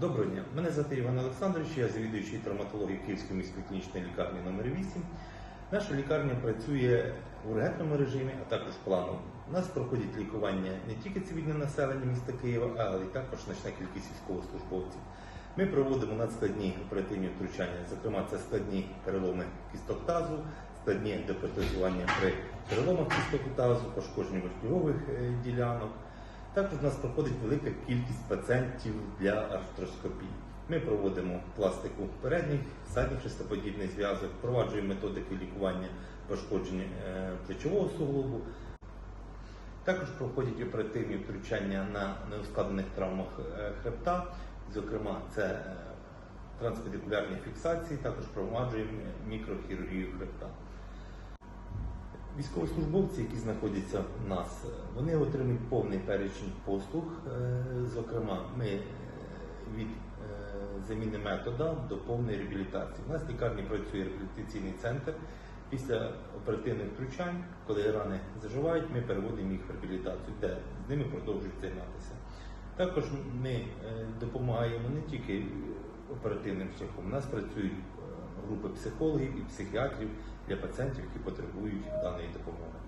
Доброго дня. Мене звати Іван Олександрович, я завідуючий травматології Київської міської клінічної лікарні номер 8 Наша лікарня працює в ургентному режимі, а також планово. У нас проходять лікування не тільки цивільне населення міста Києва, але й також значна кількість військовослужбовців. Ми проводимо надскладні оперативні втручання, зокрема, це складні переломи кісток тазу, складні депротезування при переломах кісток тазу, пошкодженні верхньових е, ділянок. Також у нас проходить велика кількість пацієнтів для артроскопії. Ми проводимо пластику передніх, задніх шестоподібних зв'язок, впроваджуємо методики лікування пошкоджень е, плечового суглобу. Також проходять оперативні втручання на неускладнених травмах е, хребта, зокрема, це е, транспедикулярні фіксації, також впроваджуємо мікрохірургію хребта. Військовослужбовці, які знаходяться в нас, е, вони отримують повний перечень послуг. Е, Зокрема, ми е, від заміни метода до повної реабілітації. У нас в лікарні працює реабілітаційний центр. Після оперативних втручань, коли рани заживають, ми переводимо їх в реабілітацію, де з ними продовжують займатися. Також ми допомагаємо не тільки оперативним шляхом. У нас працюють групи психологів і психіатрів для пацієнтів, які потребують даної допомоги.